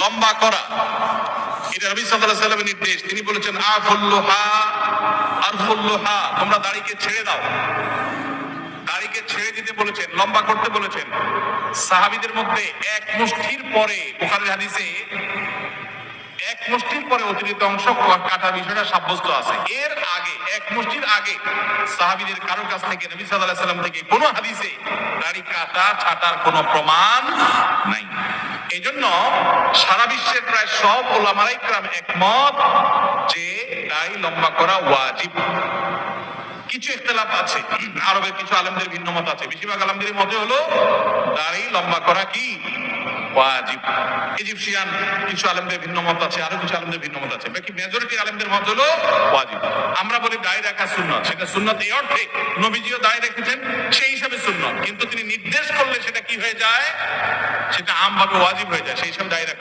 লম্বা করা। এটা আলাইহি সাল্লামের নির্দেশ। তিনি বলেছেন তোমরা দাড়িকে ছেড়ে দাও। দাড়িকে ছেড়ে দিতে বলেছেন, লম্বা করতে বলেছেন। সাহাবীদের মধ্যে এক মুষ্টির পরে, বুখারীর হাদিসে এক মুষ্টির পরে অতিরিক্ত অংশ কাটার বিষয়টা সাব্যস্ত আছে। এর আগে মুষ্টির আগে সাহাবীদের কারও কাছ থেকে, নবী আলাইহি সাল্লাম থেকে কোনো হাদিসে দাড়ি কাটা, ছাটার কোনো প্রমাণ নাই। এই জন্য সারা বিশ্বের প্রায় সব ওলামারাই ক্রাম একমত যে দাড়ি লম্বা করা ওয়াজিব। কিছু ইখতলাফ আছে, আরবের কিছু আলেমদের ভিন্ন মত আছে। বেশিরভাগ আলেমদের মতে হলো, দাড়ি লম্বা করা কি? ওয়াজিব। ইজিপশিয়ান কিছু আলেমদের ভিন্ন মত আছে, আরও কিছু আলেমদের ভিন্ন মত আছে। বাকি মেজরিটি আলেমদের মত হলো ওয়াজিব। আমরা বলি দায় রাখা সুন্নত। সেটা সুন্নত এই অর্থে নবীজিও দায় রেখেছেন, সেই হিসাবে সুন্নত। কিন্তু তিনি নির্দেশ করলে সেটা কি হয়ে যায়? সেটা আমভাবে ওয়াজিব হয়ে যায়, সেই হিসাবে দায় রাখা